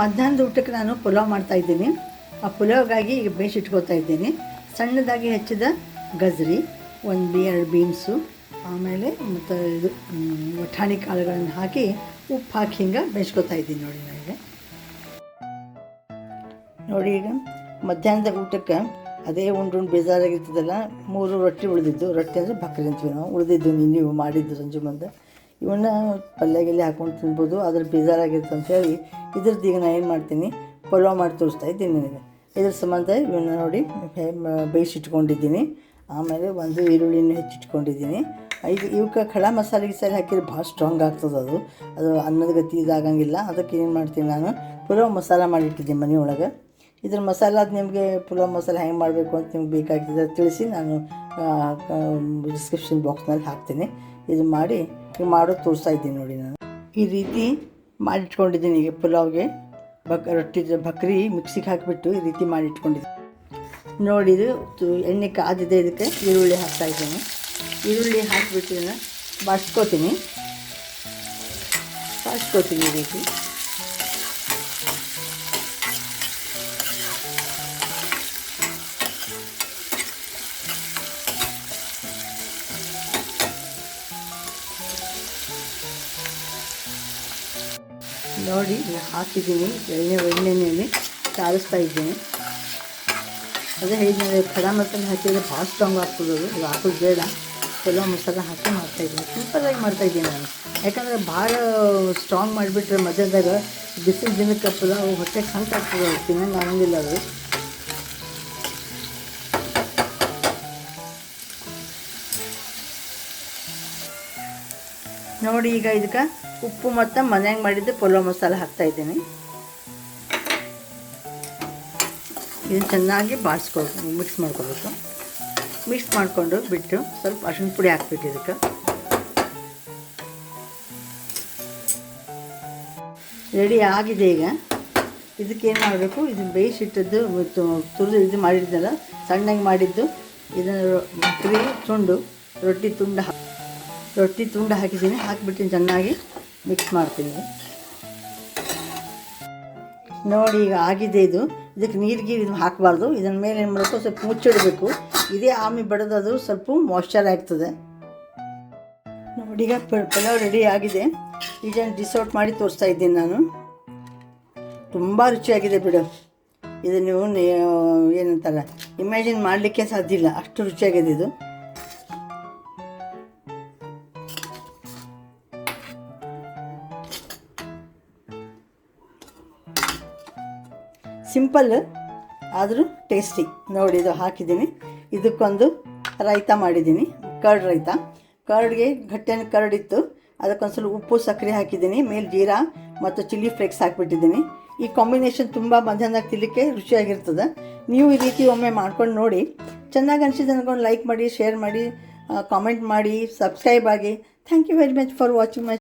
ಮಧ್ಯಾಹ್ನದ ಊಟಕ್ಕೆ ನಾನು ಪುಲಾವ್ ಮಾಡ್ತಾ ಇದ್ದೀನಿ. ಆ ಪುಲಾವ್ಗಾಗಿ ಈಗ ಬೇಯಿಸಿ ಇಟ್ಕೊತಾ ಇದ್ದೀನಿ. ಸಣ್ಣದಾಗಿ ಹೆಚ್ಚಿದ ಗಜ್ರಿ, ಒಂದು ಬಿ, ಎರಡು ಬೀನ್ಸು, ಆಮೇಲೆ ಮತ್ತು ಇದು ಬಟಾಣಿ ಕಾಳುಗಳನ್ನು ಹಾಕಿ ಉಪ್ಪು ಹಾಕಿ ಹಿಂಗೆ ಬೇಯಿಸ್ಕೊತಾ ಇದ್ದೀನಿ ನೋಡಿ ನನಗೆ ನೋಡಿ ಈಗ ಮಧ್ಯಾಹ್ನದ ಊಟಕ್ಕೆ ಅದೇ ಉಂಡು ಉಂಡು ಬೇಜಾರಾಗಿರ್ತದಲ್ಲ, ಮೂರು ರೊಟ್ಟಿ ಉಳಿದಿದ್ದು. ರೊಟ್ಟಿ ಅಂದರೆ ಬಕ್ರಿ ಅಂತೀವಿ ನಾವು, ಉಳಿದಿದ್ದು ನೀವು ಮಾಡಿದ್ದು ಸಂಜೆ ಮುಂದೆ. ಇವನ್ನ ಪಲ್ಯ ಗಿಲ್ಯ ಹಾಕೊಂಡು ತಿನ್ಬೋದು ಅದ್ರ ಅಂತ ಹೇಳಿ ಇದ್ರದ್ದು ಈಗ ನಾನು ಏನು ಮಾಡ್ತೀನಿ, ಪಲಾವ್ ಮಾಡಿ ತೋರಿಸ್ತಾ ಇದ್ದೀನಿ ನನಗೆ. ಇದ್ರ ಸಂಬಂಧ ಇವನ್ನ ನೋಡಿ ಬೇಯಿಸಿಟ್ಕೊಂಡಿದ್ದೀನಿ. ಆಮೇಲೆ ಒಂದು ಈರುಳ್ಳಿನ ಹೆಚ್ಚಿಟ್ಕೊಂಡಿದ್ದೀನಿ. ಇದು ಇವಕ್ಕೆ ಖಳ ಮಸಾಲೆ ಗಿಸಾಲೆ ಹಾಕಿದ್ರೆ ಭಾಳ ಸ್ಟ್ರಾಂಗ್ ಆಗ್ತದೆ ಅದು. ಅದು ಅನ್ನದ ಗತಿ ಇದಾಗಂಗಿಲ್ಲ. ಅದಕ್ಕೆ ಏನು ಮಾಡ್ತೀನಿ ನಾನು, ಪುಲಾವ್ ಮಸಾಲ ಮಾಡಿಟ್ಟಿದ್ದೀನಿ ಮನೆಯೊಳಗೆ ಇದ್ರ ಮಸಾಲ ಅದು ನಿಮಗೆ ಪುಲಾವ್ ಮಸಾಲೆ ಹೆಂಗೆ ಮಾಡಬೇಕು ಅಂತ ನಿಮ್ಗೆ ಬೇಕಾಗ್ತದೆ ತಿಳಿಸಿ ನಾನು ಡಿಸ್ಕ್ರಿಪ್ಷನ್ ಬಾಕ್ಸ್ನಲ್ಲಿ ಹಾಕ್ತೀನಿ. ಇದು ಮಾಡಿ ಮಾಡೋದು ತೋರಿಸ್ತಾ ಇದ್ದೀನಿ ನೋಡಿ ನಾನು. ಈ ರೀತಿ ಮಾಡಿಟ್ಕೊಂಡಿದ್ದೀನಿ ಈಗ ಪುಲಾವ್ಗೆ. ಬಕ್ ರೊಟ್ಟಿ ಬಕ್ರಿ ಮಿಕ್ಸಿಗೆ ಹಾಕಿಬಿಟ್ಟು ಈ ರೀತಿ ಮಾಡಿಟ್ಕೊಂಡಿದ್ದೀನಿ. ನೋಡಿ ಇದು ಎಣ್ಣೆ ಕಾದಿದೆ ಇದಕ್ಕೆ, ಈರುಳ್ಳಿ ಹಾಕ್ತಾ ಇದ್ದೀನಿ. ಈರುಳ್ಳಿ ಹಾಕಿಬಿಟ್ಟು ಇದನ್ನು ಬಾಡ್ಸ್ಕೊತೀನಿ ಬಾಡ್ಸ್ಕೊತೀನಿ ಈ ರೀತಿ. ನೋಡಿ ಹಾಕಿದ್ದೀನಿ. ಎಣ್ಣೆ, ಎಣ್ಣೆಯಲ್ಲಿ ಸಾರಿಸ್ತಾ ಇದ್ದೀನಿ. ಅದೇ ಹೇಳಿದ್ಮೇಲೆ ಖಡ ಮಸಾಲೆ ಹಾಕಿದರೆ ಭಾಳ ಸ್ಟ್ರಾಂಗ್ ಆಗ್ತದೆ ಅದು. ಹಾಕೋದು ಬೇಡ. ಕೆಲವು ಮಸಾಲೆ ಹಾಕಿ ಮಾಡ್ತಾಯಿದ್ದೀನಿ ಸಿಂಪಲ್ಲಾಗಿ ಮಾಡ್ತಾಯಿದ್ದೀನಿ ನಾನು. ಯಾಕಂದರೆ ಭಾಳ ಸ್ಟ್ರಾಂಗ್ ಮಾಡಿಬಿಟ್ರೆ ಮಧ್ಯದಾಗ ಬಿಸಿಲು ದಿನಕ್ಕೆ ಪುಲಾವ್ ಹೊಟ್ಟೆಗೆ ಸಂಕ ಆಗ್ತದೆ ತಿನ್ನಂಗೆ ಆಗಂಗಿಲ್ಲ ಅದು. ನೋಡಿ ಈಗ ಇದಕ್ಕೆ ಉಪ್ಪು ಮತ್ತು ಮನೆಯಾಗ ಮಾಡಿದ್ದು ಪಲಾವ್ ಮಸಾಲ ಹಾಕ್ತಾ ಇದ್ದೀನಿ. ಇದನ್ನು ಚೆನ್ನಾಗಿ ಬಾಡಿಸ್ಕೊಳ್ಬೇಕು ಮಿಕ್ಸ್ ಮಾಡ್ಕೋಬೇಕು ಮಿಕ್ಸ್ ಮಾಡಿಕೊಂಡು ಬಿಟ್ಟು ಸ್ವಲ್ಪ ಅರಿಶಿನ ಪುಡಿ ಹಾಕ್ಬೇಕು ಇದಕ್ಕೆ. ರೆಡಿ ಆಗಿದೆ ಈಗ. ಇದಕ್ಕೆ ಏನು ಮಾಡಬೇಕು? ಇದು ಬೇಯಿಸಿಟ್ಟದ್ದು ತುರಿದು ಇದು ಮಾಡಿದ್ದಲ್ಲ ಸಣ್ಣಗೆ ಮಾಡಿದ್ದು, ಇದನ್ನು ತುಂಡು, ರೊಟ್ಟಿ ತುಂಡು ಹಾ ರೊಟ್ಟಿ ತುಂಡ ಹಾಕಿದ್ದೀನಿ. ಹಾಕಿಬಿಟ್ಟು ಚೆನ್ನಾಗಿ ಮಿಕ್ಸ್ ಮಾಡ್ತೀನಿ. ನೋಡಿ, ಈಗ ಆಗಿದೆ ಇದು. ಇದಕ್ಕೆ ನೀರು ಗೀರು ಇದು ಹಾಕಬಾರ್ದು. ಇದನ್ನ ಮೇಲೆ ಏನು ಮಾಡಬೇಕು? ಸ್ವಲ್ಪ ಮುಚ್ಚಿಡಬೇಕು. ಇದೇ ಆಮಿ ಬಡದದು ಸ್ವಲ್ಪ ಮಾಯ್ಶ್ಚರ್ ಆಗ್ತದೆ. ನೋಡಿ, ಈಗ ಪಲಾವ್ ರೆಡಿ ಆಗಿದೆ. ಈಗ ಡಿಸೌಟ್ ಮಾಡಿ ತೋರಿಸ್ತಾ ಇದ್ದೀನಿ ನಾನು. ತುಂಬ ರುಚಿಯಾಗಿದೆ ಬಿಡು. ಇದು ನೀವು ಏನಂತಾರೆ ಇಮ್ಯಾಜಿನ್ ಮಾಡಲಿಕ್ಕೆ ಸಾಧ್ಯ ಇಲ್ಲ. ಅಷ್ಟು ರುಚಿಯಾಗಿದೆ ಇದು. ಸಿಂಪಲ್, ಆದರೂ ಟೇಸ್ಟಿ ನೋಡಿ, ಇದು ಹಾಕಿದ್ದೀನಿ. ಇದಕ್ಕೊಂದು ರೈತ ಮಾಡಿದ್ದೀನಿ ಕರ್ಡ್ ರೈತ. ಕರ್ಡ್ಗೆ ಗಟ್ಟಿನ ಕರ್ಡ್ ಇತ್ತು. ಅದಕ್ಕೊಂದು ಸ್ವಲ್ಪ ಉಪ್ಪು, ಸಕ್ಕರೆ ಹಾಕಿದ್ದೀನಿ, ಮೇಲೆ ಜೀರಾ ಮತ್ತು ಚಿಲ್ಲಿ ಫ್ಲೇಕ್ಸ್ ಹಾಕಿಬಿಟ್ಟಿದ್ದೀನಿ. ಈ ಕಾಂಬಿನೇಷನ್ ತುಂಬ ಮಧ್ಯಾಹ್ನದಾಗ ತಿನ್ನಲಿಕ್ಕೆ ರುಚಿಯಾಗಿರ್ತದೆ. ನೀವು ಈ ರೀತಿ ಒಮ್ಮೆ ಮಾಡ್ಕೊಂಡು ನೋಡಿ. ಚೆನ್ನಾಗಿ ಅನಿಸಿದೆ ಅನ್ಕೊಂಡು ಲೈಕ್ ಮಾಡಿ ಶೇರ್ ಮಾಡಿ ಕಾಮೆಂಟ್ ಮಾಡಿ ಸಬ್ಸ್ಕ್ರೈಬ್ ಆಗಿ. Thank you very much for watching my